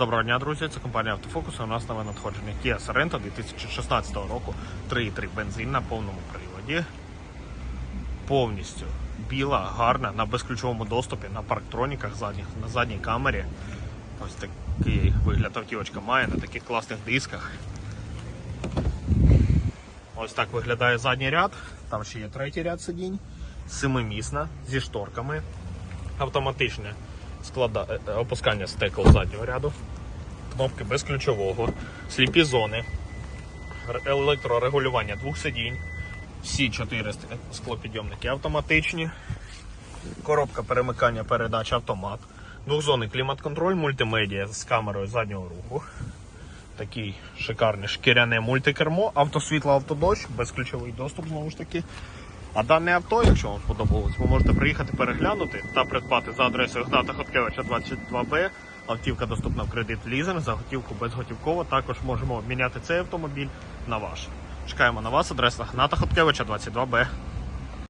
Доброго дня, друзі. Це компанія Автофокус. У нас нове надходження Kia Sorento 2016 року. 3,3 бензин на повному приводі. Повністю біла, гарна, на безключовому доступі, на парктроніках задніх, на задній камері. Ось такий вигляд автівочка має на таких класних дисках. Ось так виглядає задній ряд. Там ще є третій ряд сидінь. Семимісна зі шторками. Автоматичне склада... е, е, опускання стекол заднього ряду. Кнопки безключового, сліпі зони, електрорегулювання двох сидінь. Всі чотири склопідйомники автоматичні. Коробка перемикання передач автомат. Двохзонний клімат-контроль, мультимедіа з камерою заднього руху. Такий шикарний шкіряне мультикермо, автосвітло, автодощ, безключовий доступ знову ж таки. А дане авто, якщо вам сподобалось, ви можете приїхати переглянути та придбати за адресою Гната Хоткевича 22Б. Автівка доступна в кредит лізинг, за готівку безготівково. Також можемо обміняти цей автомобіль на ваш. Чекаємо на вас, адреса Гната Хоткевича 22Б.